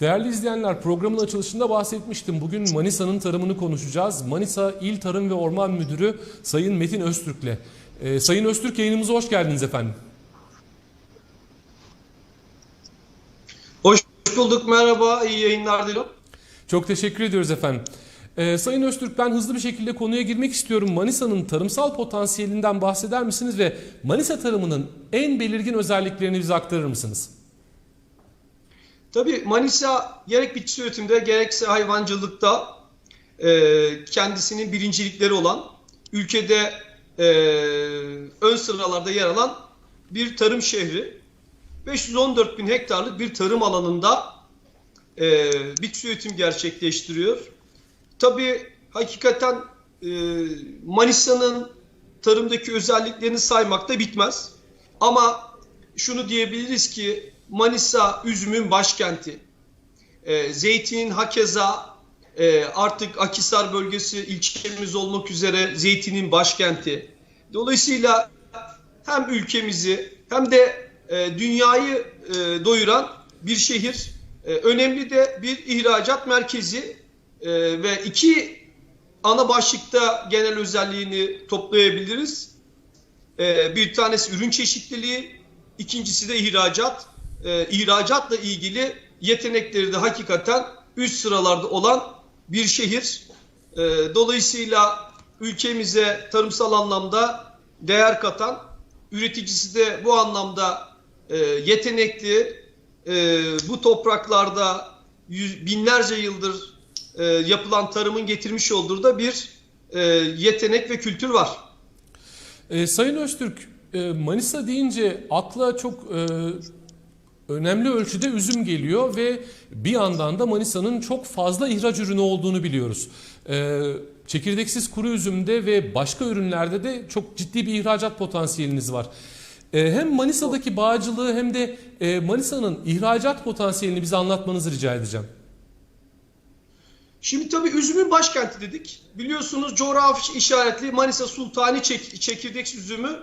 Değerli izleyenler programın açılışında bahsetmiştim. Bugün Manisa'nın tarımını konuşacağız. Manisa İl Tarım ve Orman Müdürü Sayın Metin Öztürk'le. Ee, Sayın Öztürk yayınımıza hoş geldiniz efendim. Hoş bulduk, merhaba, iyi yayınlar diliyorum. Çok teşekkür ediyoruz efendim. Ee, Sayın Öztürk ben hızlı bir şekilde konuya girmek istiyorum. Manisa'nın tarımsal potansiyelinden bahseder misiniz ve Manisa tarımının en belirgin özelliklerini bize aktarır mısınız? Tabii Manisa gerek bitki üretimde gerekse hayvancılıkta e, kendisinin birincilikleri olan, ülkede e, ön sıralarda yer alan bir tarım şehri. 514 bin hektarlık bir tarım alanında e, bitki üretim gerçekleştiriyor. Tabii hakikaten e, Manisa'nın tarımdaki özelliklerini saymak da bitmez. Ama şunu diyebiliriz ki Manisa üzümün başkenti. E, zeytinin hakeza e, artık Akisar bölgesi ilçemiz olmak üzere zeytinin başkenti. Dolayısıyla hem ülkemizi hem de e, dünyayı e, doyuran bir şehir. E, önemli de bir ihracat merkezi e, ve iki ana başlıkta genel özelliğini toplayabiliriz. E, bir tanesi ürün çeşitliliği, ikincisi de ihracat. E, ihracatla ilgili yetenekleri de hakikaten üst sıralarda olan bir şehir. E, dolayısıyla ülkemize tarımsal anlamda değer katan, üreticisi de bu anlamda e, yetenekli, e, bu topraklarda yüz, binlerce yıldır e, yapılan tarımın getirmiş olduğu da bir e, yetenek ve kültür var. Ee, Sayın Öztürk, e, Manisa deyince akla çok e, önemli ölçüde üzüm geliyor ve bir yandan da Manisa'nın çok fazla ihraç ürünü olduğunu biliyoruz. E, çekirdeksiz kuru üzümde ve başka ürünlerde de çok ciddi bir ihracat potansiyeliniz var. E, hem Manisa'daki bağcılığı hem de e, Manisa'nın ihracat potansiyelini bize anlatmanızı rica edeceğim. Şimdi tabii üzümün başkenti dedik. Biliyorsunuz coğrafi işaretli Manisa Sultani çek çekirdek üzümü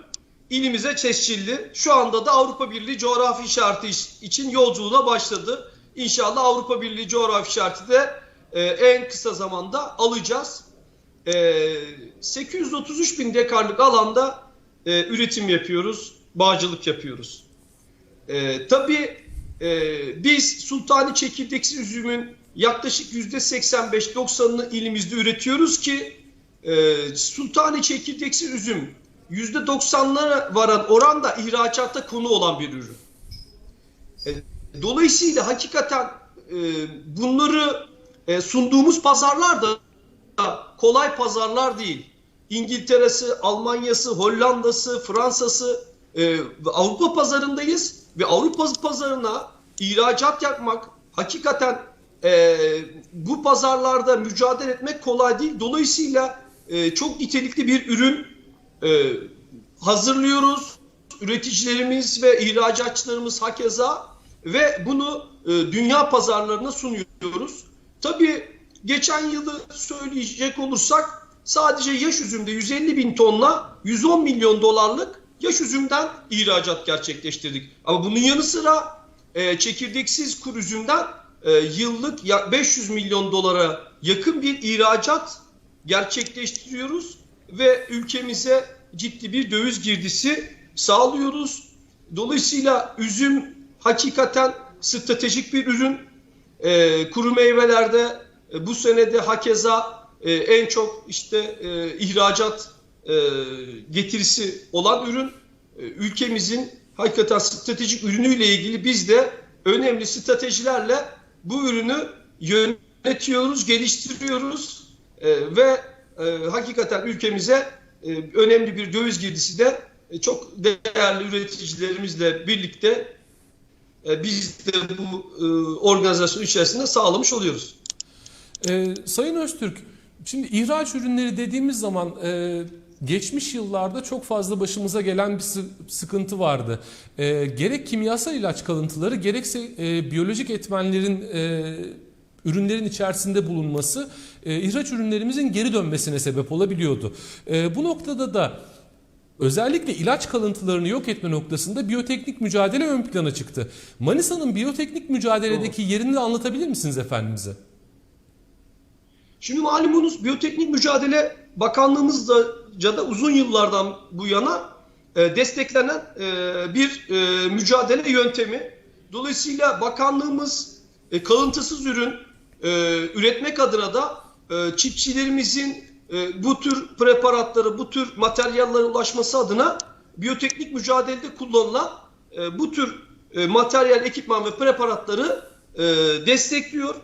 ilimize tescilli. Şu anda da Avrupa Birliği coğrafi işareti için yolculuğuna başladı. İnşallah Avrupa Birliği coğrafi işareti de e, en kısa zamanda alacağız. E, 833 bin dekarlık alanda e, üretim yapıyoruz, bağcılık yapıyoruz. E, tabii e, biz Sultani çekirdeksiz üzümün yaklaşık %85-90'ını ilimizde üretiyoruz ki e, Sultani çekirdeksiz üzüm %90'lara varan oranda ihracatta konu olan bir ürün. E, dolayısıyla hakikaten e, bunları e, sunduğumuz pazarlar da kolay pazarlar değil. İngiltere'si, Almanya'sı, Hollanda'sı, Fransa'sı Avrupa pazarındayız ve Avrupa pazarına ihracat yapmak hakikaten bu pazarlarda mücadele etmek kolay değil. Dolayısıyla çok nitelikli bir ürün e, hazırlıyoruz. Üreticilerimiz ve ihracatçılarımız hakeza ve bunu e, dünya pazarlarına sunuyoruz. Tabii geçen yılı söyleyecek olursak sadece yaş üzümde 150 bin tonla 110 milyon dolarlık yaş üzümden ihracat gerçekleştirdik. Ama bunun yanı sıra e, çekirdeksiz kuru üzümden e, yıllık 500 milyon dolara yakın bir ihracat gerçekleştiriyoruz ve ülkemize ciddi bir döviz girdisi sağlıyoruz. Dolayısıyla üzüm hakikaten stratejik bir ürün. E, kuru meyvelerde e, bu senede hakeza e, en çok işte e, ihracat e, getirisi olan ürün. E, ülkemizin hakikaten stratejik ürünüyle ilgili biz de önemli stratejilerle bu ürünü yönetiyoruz, geliştiriyoruz e, ve e, hakikaten ülkemize önemli bir döviz girdisi de e, çok değerli üreticilerimizle birlikte e, biz de bu e, organizasyon içerisinde sağlamış oluyoruz. Ee, Sayın Öztürk, şimdi ihraç ürünleri dediğimiz zaman e, geçmiş yıllarda çok fazla başımıza gelen bir sı- sıkıntı vardı. E, gerek kimyasal ilaç kalıntıları gerekse e, biyolojik etmenlerin e, ürünlerin içerisinde bulunması e, ihraç ürünlerimizin geri dönmesine sebep olabiliyordu. E, bu noktada da özellikle ilaç kalıntılarını yok etme noktasında biyoteknik mücadele ön plana çıktı. Manisa'nın biyoteknik mücadeledeki yerini de anlatabilir misiniz efendimize? Şimdi malumunuz biyoteknik mücadele bakanlığımızca da uzun yıllardan bu yana e, desteklenen e, bir e, mücadele yöntemi. Dolayısıyla bakanlığımız e, kalıntısız ürün e, üretmek adına da e, çiftçilerimizin e, bu tür preparatları, bu tür materyallere ulaşması adına biyoteknik mücadelede kullanılan e, bu tür e, materyal, ekipman ve preparatları e, destekliyor.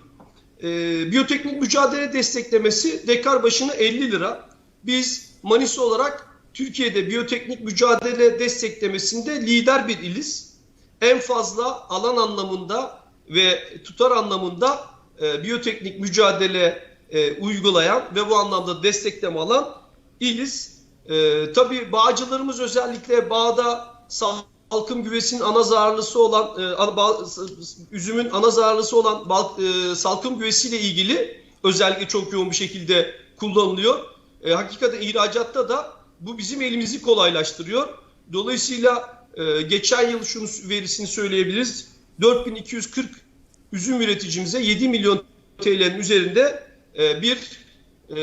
E, biyoteknik mücadele desteklemesi dekar başına 50 lira. Biz Manisa olarak Türkiye'de biyoteknik mücadele desteklemesinde lider bir iliz. En fazla alan anlamında ve tutar anlamında e, biyoteknik mücadele e, uygulayan ve bu anlamda destekleme alan iliz. E, tabii bağcılarımız özellikle bağda salkım güvesinin ana zararlısı olan, e, bağ- üzümün ana zararlısı olan bal, e, salkım güvesiyle ilgili özellikle çok yoğun bir şekilde kullanılıyor. E, hakikaten ihracatta da bu bizim elimizi kolaylaştırıyor. Dolayısıyla e, geçen yıl şunu verisini söyleyebiliriz. 4240 üzüm üreticimize 7 milyon TL'nin üzerinde e, bir e,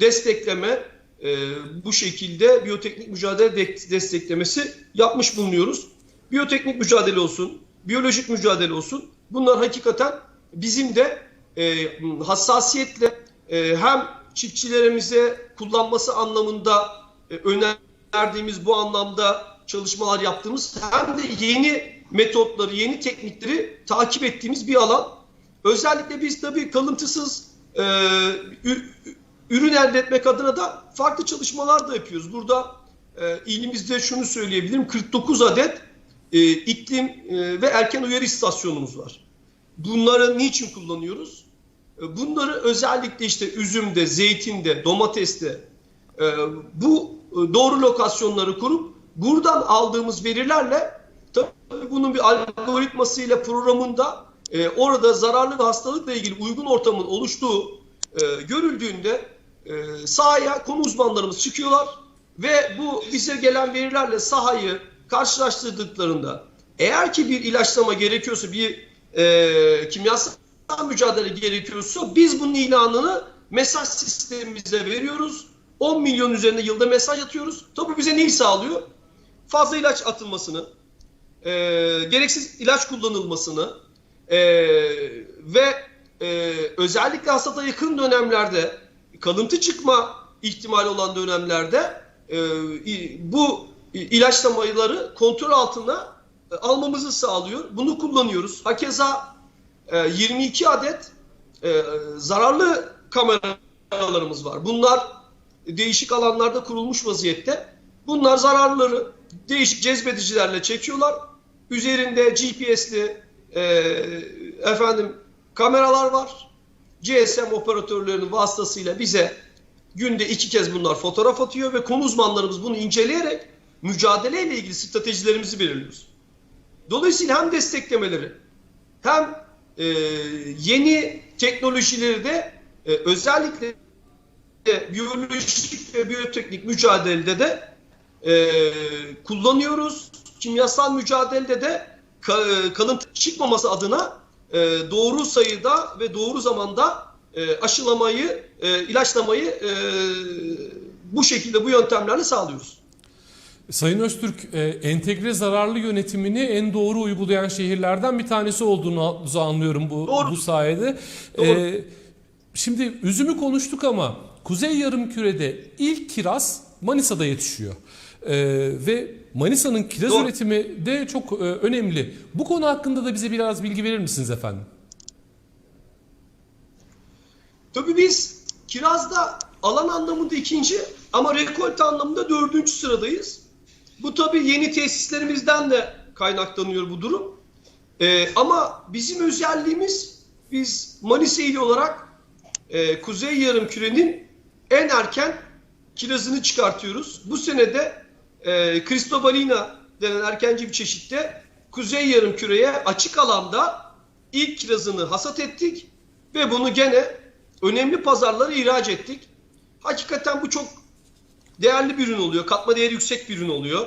destekleme e, bu şekilde biyoteknik mücadele de- desteklemesi yapmış bulunuyoruz. Biyoteknik mücadele olsun, biyolojik mücadele olsun. Bunlar hakikaten bizim de e, hassasiyetle e, hem çiftçilerimize kullanması anlamında e, önerdiğimiz bu anlamda çalışmalar yaptığımız hem de yeni metotları, yeni teknikleri takip ettiğimiz bir alan. Özellikle biz tabii kalıntısız e, ürün elde etmek adına da farklı çalışmalar da yapıyoruz. Burada e, ilimizde şunu söyleyebilirim. 49 adet e, iklim e, ve erken uyarı istasyonumuz var. Bunları niçin kullanıyoruz? E, Bunları özellikle işte üzümde, zeytinde, domateste e, bu e, doğru lokasyonları kurup buradan aldığımız verilerle tabii bunun bir algoritmasıyla programında e, orada zararlı ve hastalıkla ilgili uygun ortamın oluştuğu e, görüldüğünde e, sahaya konu uzmanlarımız çıkıyorlar ve bu bize gelen verilerle sahayı karşılaştırdıklarında eğer ki bir ilaçlama gerekiyorsa bir e, kimyasal mücadele gerekiyorsa biz bunun ilanını mesaj sistemimize veriyoruz. 10 milyon üzerinde yılda mesaj atıyoruz. Tabii bize neyi sağlıyor? Fazla ilaç atılmasını, e, gereksiz ilaç kullanılmasını e, ve e, özellikle hasata yakın dönemlerde kalıntı çıkma ihtimali olan dönemlerde e, bu ilaçlamaları kontrol altına e, almamızı sağlıyor. Bunu kullanıyoruz. Hakeza e, 22 adet e, zararlı kameralarımız var. Bunlar değişik alanlarda kurulmuş vaziyette. Bunlar zararlıları değişik cezbedicilerle çekiyorlar. Üzerinde GPS'li e, efendim kameralar var. GSM operatörlerinin vasıtasıyla bize günde iki kez bunlar fotoğraf atıyor ve konu uzmanlarımız bunu inceleyerek mücadeleyle ilgili stratejilerimizi belirliyoruz. Dolayısıyla hem desteklemeleri hem e, yeni teknolojileri de e, özellikle biyolojik ve biyoteknik mücadelede de e, kullanıyoruz. Kimyasal mücadelede de ka- kalıntı çıkmaması adına e, doğru sayıda ve doğru zamanda e, aşılamayı, e, ilaçlamayı e, bu şekilde bu yöntemlerle sağlıyoruz. Sayın Öztürk, e, entegre zararlı yönetimini en doğru uygulayan şehirlerden bir tanesi olduğunu anlıyorum bu, Doğru. bu sayede. Doğru. E, şimdi üzümü konuştuk ama Kuzey Yarımküre'de ilk kiraz Manisa'da yetişiyor. E, ve Manisa'nın kiraz Doğru. üretimi de çok e, önemli. Bu konu hakkında da bize biraz bilgi verir misiniz efendim? Tabii biz kirazda alan anlamında ikinci ama rekolte anlamında dördüncü sıradayız. Bu tabii yeni tesislerimizden de kaynaklanıyor bu durum. Ee, ama bizim özelliğimiz biz Manisa ili olarak e, Kuzey Yarımküre'nin en erken kirazını çıkartıyoruz. Bu senede e, Cristobalina denen erkenci bir çeşitte Kuzey Yarımküre'ye açık alanda ilk kirazını hasat ettik ve bunu gene önemli pazarlara ihraç ettik. Hakikaten bu çok değerli bir ürün oluyor. Katma değeri yüksek bir ürün oluyor.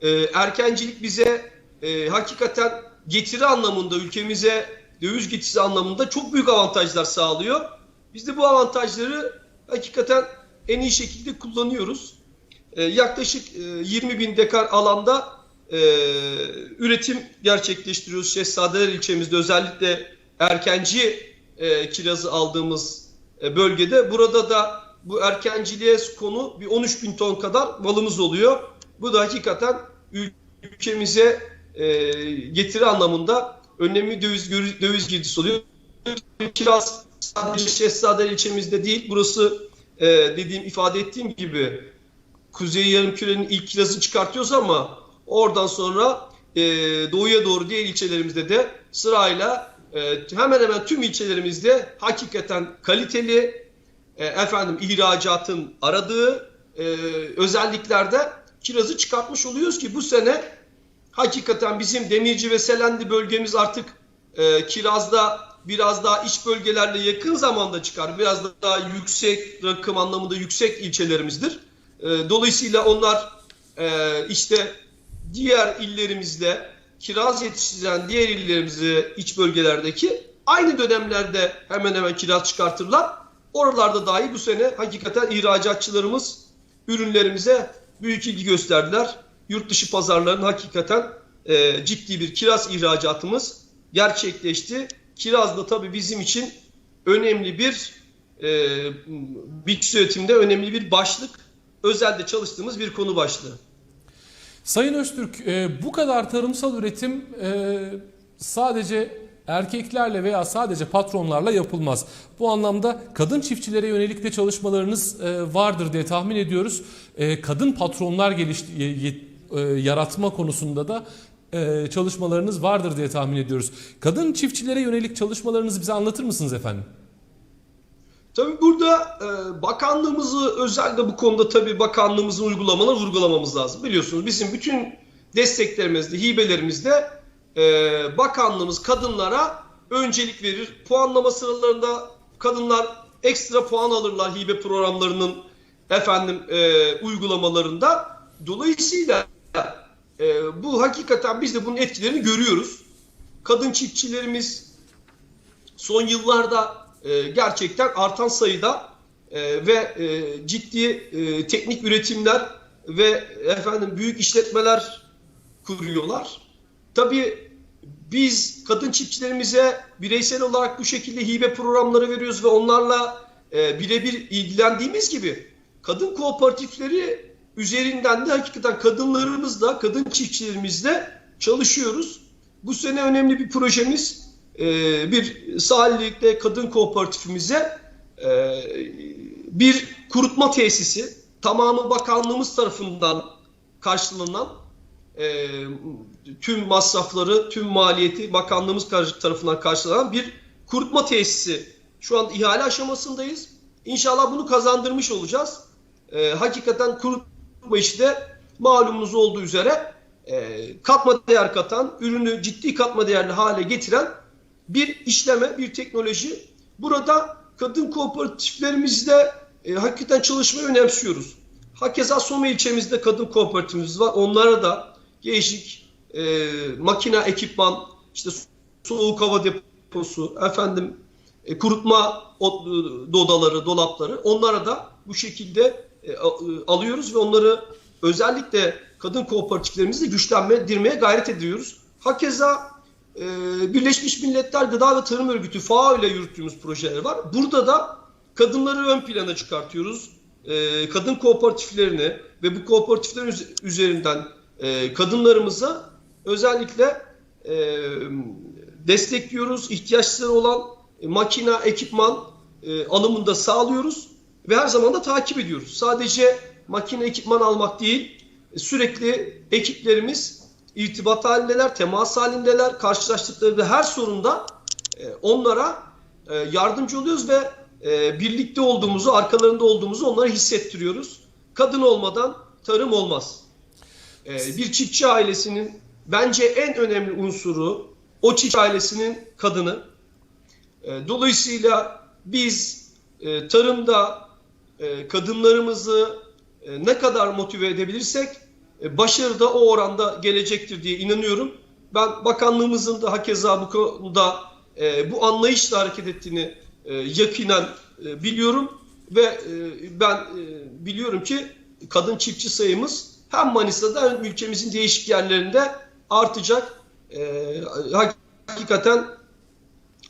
Ee, erkencilik bize e, hakikaten getiri anlamında ülkemize döviz getirisi anlamında çok büyük avantajlar sağlıyor. Biz de bu avantajları hakikaten en iyi şekilde kullanıyoruz. Ee, yaklaşık e, 20 bin dekar alanda e, üretim gerçekleştiriyoruz. Şehzadeler ilçemizde özellikle erkenci e, kirazı aldığımız e, bölgede. Burada da bu erkenciliğe konu bir 13 bin ton kadar malımız oluyor. Bu da hakikaten ülkemize e, getiri anlamında önemli döviz, döviz girdisi oluyor. Kiraz sadece Şehzadeler ilçemizde değil, burası e, dediğim ifade ettiğim gibi Kuzey Yarımküre'nin ilk kirazını çıkartıyoruz ama oradan sonra e, doğuya doğru diğer ilçelerimizde de sırayla e, hemen hemen tüm ilçelerimizde hakikaten kaliteli e, efendim ihracatın aradığı e, özelliklerde kirazı çıkartmış oluyoruz ki bu sene hakikaten bizim Demirci ve Selendi bölgemiz artık e, kirazda biraz daha iç bölgelerle yakın zamanda çıkar. Biraz daha yüksek rakım anlamında yüksek ilçelerimizdir. E, dolayısıyla onlar e, işte diğer illerimizle kiraz yetiştiren diğer illerimizde iç bölgelerdeki aynı dönemlerde hemen hemen kiraz çıkartırlar. Oralarda dahi bu sene hakikaten ihracatçılarımız ürünlerimize büyük ilgi gösterdiler. Yurt dışı pazarların hakikaten e, ciddi bir kiraz ihracatımız gerçekleşti. Kiraz da tabii bizim için önemli bir e, bitki üretimde önemli bir başlık. Özelde çalıştığımız bir konu başlığı. Sayın Öztürk, e, bu kadar tarımsal üretim e, sadece erkeklerle veya sadece patronlarla yapılmaz. Bu anlamda kadın çiftçilere yönelik de çalışmalarınız e, vardır diye tahmin ediyoruz. Kadın patronlar geliş, e, yaratma konusunda da çalışmalarınız vardır diye tahmin ediyoruz. Kadın çiftçilere yönelik çalışmalarınızı bize anlatır mısınız efendim? Tabii burada e, bakanlığımızı özellikle bu konuda tabii bakanlığımızın uygulamaları vurgulamamız lazım. Biliyorsunuz bizim bütün desteklerimizde, hibelerimizde e, bakanlığımız kadınlara öncelik verir. Puanlama sıralarında kadınlar ekstra puan alırlar hibe programlarının efendim e, uygulamalarında. Dolayısıyla e, bu hakikaten biz de bunun etkilerini görüyoruz. Kadın çiftçilerimiz son yıllarda e, gerçekten artan sayıda e, ve e, ciddi e, teknik üretimler ve efendim büyük işletmeler kuruyorlar. Tabii biz kadın çiftçilerimize bireysel olarak bu şekilde hibe programları veriyoruz ve onlarla e, birebir ilgilendiğimiz gibi kadın kooperatifleri üzerinden de hakikaten kadınlarımızla, kadın çiftçilerimizle çalışıyoruz. Bu sene önemli bir projemiz bir sahillikte kadın kooperatifimize e, bir kurutma tesisi tamamı bakanlığımız tarafından karşılanan e, tüm masrafları, tüm maliyeti bakanlığımız tarafından karşılanan bir kurutma tesisi. Şu an ihale aşamasındayız. İnşallah bunu kazandırmış olacağız. E, hakikaten kurutma işi de malumunuz olduğu üzere e, katma değer katan, ürünü ciddi katma değerli hale getiren bir işleme, bir teknoloji. Burada kadın kooperatiflerimizde e, hakikaten çalışmayı önemsiyoruz. Hakeza Soma ilçemizde kadın kooperatifimiz var. Onlara da değişik e, makine, ekipman, işte soğuk hava deposu, efendim e, kurutma odaları, dolapları onlara da bu şekilde e, alıyoruz ve onları özellikle kadın kooperatiflerimizle güçlendirmeye gayret ediyoruz. Hakeza e, Birleşmiş Milletler Gıda ve Tarım Örgütü FAO ile yürüttüğümüz projeler var. Burada da kadınları ön plana çıkartıyoruz. E, kadın kooperatiflerini ve bu kooperatiflerin üzerinden e, kadınlarımıza özellikle e, destekliyoruz. İhtiyaçları olan makina, ekipman e, alımında sağlıyoruz ve her zaman da takip ediyoruz. Sadece makine, ekipman almak değil, sürekli ekiplerimiz irtibat halindeler, temas halindeler, karşılaştıkları her sorunda e, onlara e, yardımcı oluyoruz ve e, birlikte olduğumuzu, arkalarında olduğumuzu onlara hissettiriyoruz. Kadın olmadan tarım olmaz. E, bir çiftçi ailesinin bence en önemli unsuru o çiftçi ailesinin kadını. E, dolayısıyla biz e, tarımda e, kadınlarımızı e, ne kadar motive edebilirsek başarı da o oranda gelecektir diye inanıyorum. Ben bakanlığımızın da hakeza bu konuda e, bu anlayışla hareket ettiğini e, yakinen e, biliyorum ve e, ben e, biliyorum ki kadın çiftçi sayımız hem Manisa'da hem ülkemizin değişik yerlerinde artacak. E, hakikaten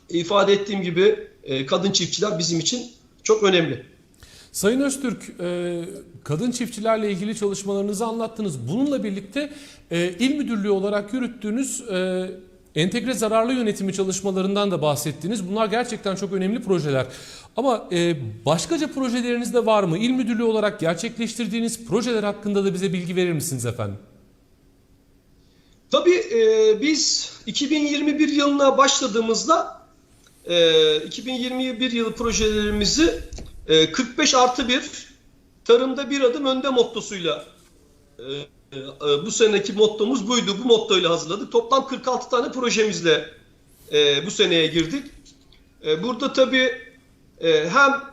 ifade ettiğim gibi e, kadın çiftçiler bizim için çok önemli. Sayın Öztürk, e, kadın çiftçilerle ilgili çalışmalarınızı anlattınız. Bununla birlikte e, il müdürlüğü olarak yürüttüğünüz e, entegre zararlı yönetimi çalışmalarından da bahsettiniz. Bunlar gerçekten çok önemli projeler. Ama başkaca projeleriniz de var mı? İl müdürlüğü olarak gerçekleştirdiğiniz projeler hakkında da bize bilgi verir misiniz efendim? Tabii biz 2021 yılına başladığımızda e, 2021 yılı projelerimizi e, 45 artı 1 tarımda bir adım önde mottosuyla e, e, bu seneki mottomuz buydu. Bu mottoyla hazırladık. Toplam 46 tane projemizle e, bu seneye girdik. E, burada tabii e, hem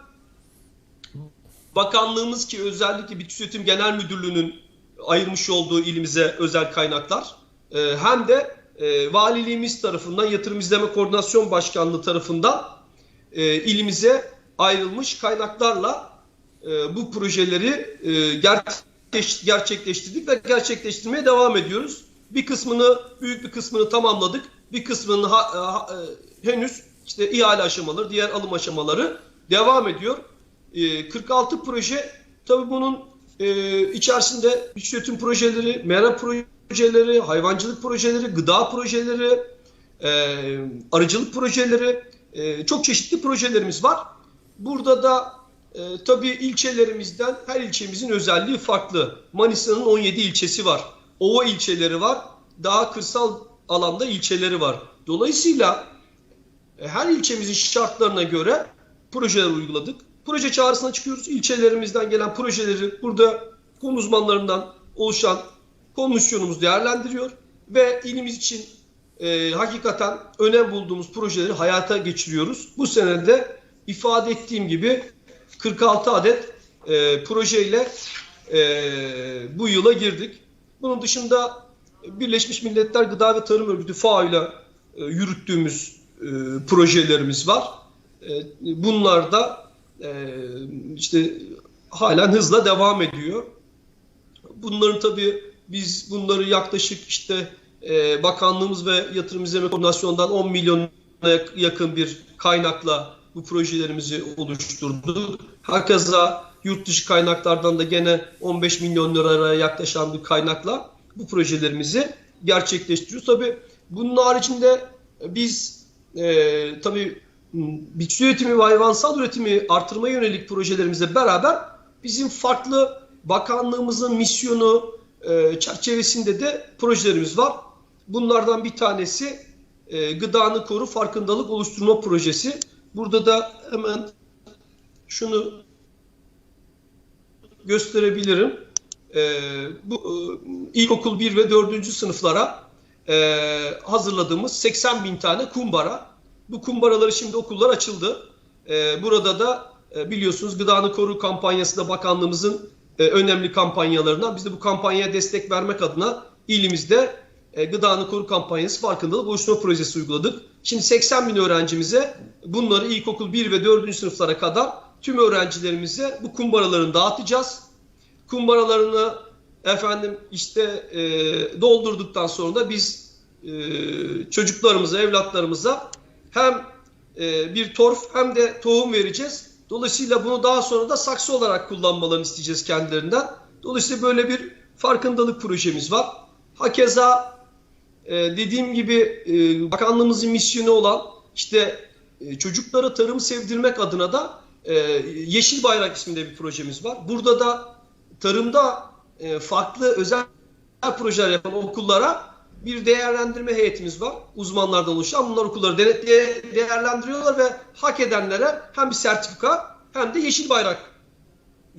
bakanlığımız ki özellikle Bitki Üretim Genel Müdürlüğü'nün ayırmış olduğu ilimize özel kaynaklar e, hem de e, valiliğimiz tarafından Yatırım İzleme Koordinasyon Başkanlığı tarafından e, ilimize ayrılmış kaynaklarla e, bu projeleri e, gerçek, gerçekleştirdik ve gerçekleştirmeye devam ediyoruz. Bir kısmını, büyük bir kısmını tamamladık. Bir kısmını ha, ha, e, henüz işte ihale aşamaları, diğer alım aşamaları devam ediyor. E, 46 proje, tabii bunun e, içerisinde işletim projeleri, mera projeleri, hayvancılık projeleri, gıda projeleri, e, arıcılık projeleri, e, çok çeşitli projelerimiz var. Burada da e, tabii ilçelerimizden her ilçemizin özelliği farklı. Manisa'nın 17 ilçesi var. Ova ilçeleri var. Daha kırsal alanda ilçeleri var. Dolayısıyla e, her ilçemizin şartlarına göre projeler uyguladık. Proje çağrısına çıkıyoruz. İlçelerimizden gelen projeleri burada konu uzmanlarından oluşan komisyonumuz değerlendiriyor ve ilimiz için e, hakikaten önem bulduğumuz projeleri hayata geçiriyoruz. Bu senede ifade ettiğim gibi 46 adet e, projeyle e, bu yıla girdik. Bunun dışında Birleşmiş Milletler Gıda ve Tarım Örgütü FAO ile e, yürüttüğümüz e, projelerimiz var. E, bunlar da e, işte halen hızla devam ediyor. Bunların tabii biz bunları yaklaşık işte e, bakanlığımız ve yatırım izleme koordinasyondan 10 milyona yakın bir kaynakla bu projelerimizi oluşturduk. Herkese yurt dışı kaynaklardan da gene 15 milyon liraya yaklaşan bir kaynakla bu projelerimizi gerçekleştiriyoruz. Tabii bunun haricinde biz e, tabii bitki üretimi ve hayvansal üretimi artırmaya yönelik projelerimizle beraber bizim farklı bakanlığımızın misyonu e, çerçevesinde de projelerimiz var. Bunlardan bir tanesi e, gıdanı koru farkındalık oluşturma projesi. Burada da hemen şunu gösterebilirim. E, bu e, ilkokul 1 ve 4. sınıflara e, hazırladığımız 80 bin tane kumbara. Bu kumbaraları şimdi okullar açıldı. E, burada da e, biliyorsunuz Gıdanı Koru kampanyası da bakanlığımızın e, önemli kampanyalarından. Biz de bu kampanyaya destek vermek adına ilimizde e, Gıdanı Koru kampanyası farkındalık oluşturma projesi uyguladık. Şimdi 80 bin öğrencimize bunları ilkokul 1 ve 4. sınıflara kadar tüm öğrencilerimize bu kumbaralarını dağıtacağız. Kumbaralarını efendim işte e, doldurduktan sonra da biz e, çocuklarımıza, evlatlarımıza hem e, bir torf hem de tohum vereceğiz. Dolayısıyla bunu daha sonra da saksı olarak kullanmalarını isteyeceğiz kendilerinden. Dolayısıyla böyle bir farkındalık projemiz var. Hakeza e, dediğim gibi e, bakanlığımızın misyonu olan işte e, çocuklara tarımı sevdirmek adına da e, Yeşil Bayrak isminde bir projemiz var. Burada da tarımda e, farklı özel projeler yapan okullara bir değerlendirme heyetimiz var. Uzmanlardan oluşan. Bunlar okulları denetleye değerlendiriyorlar ve hak edenlere hem bir sertifika hem de yeşil bayrak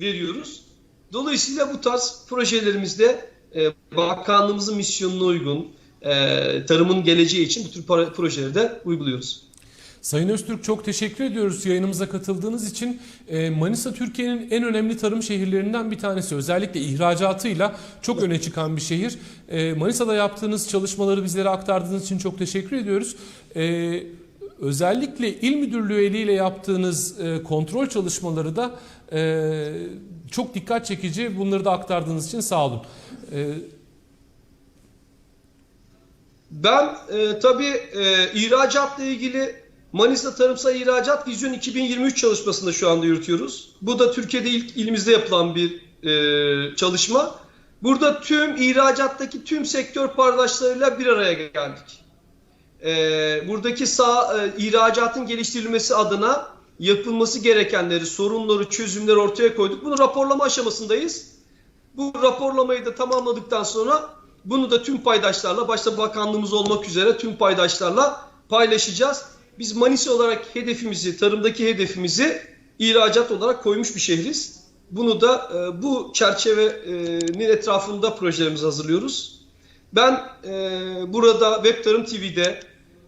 veriyoruz. Dolayısıyla bu tarz projelerimizde e, bakanlığımızın misyonuna uygun e, tarımın geleceği için bu tür projeleri de uyguluyoruz. Sayın Öztürk çok teşekkür ediyoruz yayınımıza katıldığınız için. Ee, Manisa Türkiye'nin en önemli tarım şehirlerinden bir tanesi. Özellikle ihracatıyla çok öne çıkan bir şehir. Ee, Manisa'da yaptığınız çalışmaları bizlere aktardığınız için çok teşekkür ediyoruz. Ee, özellikle il müdürlüğü eliyle yaptığınız e, kontrol çalışmaları da e, çok dikkat çekici. Bunları da aktardığınız için sağ olun. Ben e, tabii e, ihracatla ilgili Manisa Tarımsal İhracat Vizyon 2023 çalışmasını şu anda yürütüyoruz. Bu da Türkiye'de ilk ilimizde yapılan bir e, çalışma. Burada tüm ihracattaki tüm sektör paydaşlarıyla bir araya geldik. E, buradaki sağ e, ihracatın geliştirilmesi adına yapılması gerekenleri, sorunları, çözümleri ortaya koyduk. Bunu raporlama aşamasındayız. Bu raporlamayı da tamamladıktan sonra bunu da tüm paydaşlarla, başta bakanlığımız olmak üzere tüm paydaşlarla paylaşacağız. Biz Manisa olarak hedefimizi, tarımdaki hedefimizi ihracat olarak koymuş bir şehriz. Bunu da e, bu çerçevenin etrafında projelerimizi hazırlıyoruz. Ben e, burada Web Tarım TV'de,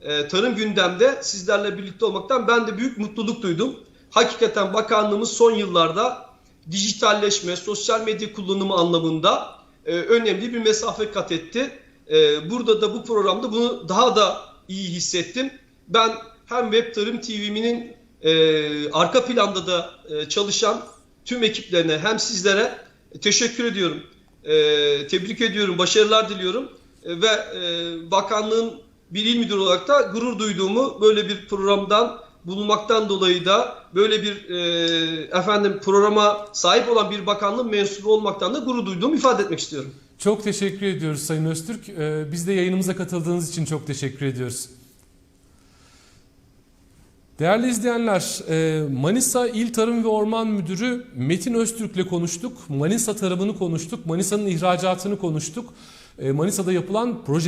e, Tarım Gündem'de sizlerle birlikte olmaktan ben de büyük mutluluk duydum. Hakikaten bakanlığımız son yıllarda dijitalleşme, sosyal medya kullanımı anlamında e, önemli bir mesafe kat etti. E, burada da bu programda bunu daha da iyi hissettim. Ben hem Web Tarım TV'nin e, arka planda da çalışan tüm ekiplerine hem sizlere teşekkür ediyorum. Tebrik ediyorum, başarılar diliyorum. Ve e, bakanlığın bir il müdürü olarak da gurur duyduğumu böyle bir programdan bulunmaktan dolayı da böyle bir e, efendim programa sahip olan bir bakanlığın mensubu olmaktan da gurur duyduğumu ifade etmek istiyorum. Çok teşekkür ediyoruz Sayın Öztürk. Ee, Biz de yayınımıza katıldığınız için çok teşekkür ediyoruz. Değerli izleyenler, e, Manisa İl Tarım ve Orman Müdürü Metin Öztürk'le konuştuk. Manisa tarımını konuştuk. Manisa'nın ihracatını konuştuk. E, Manisa'da yapılan proje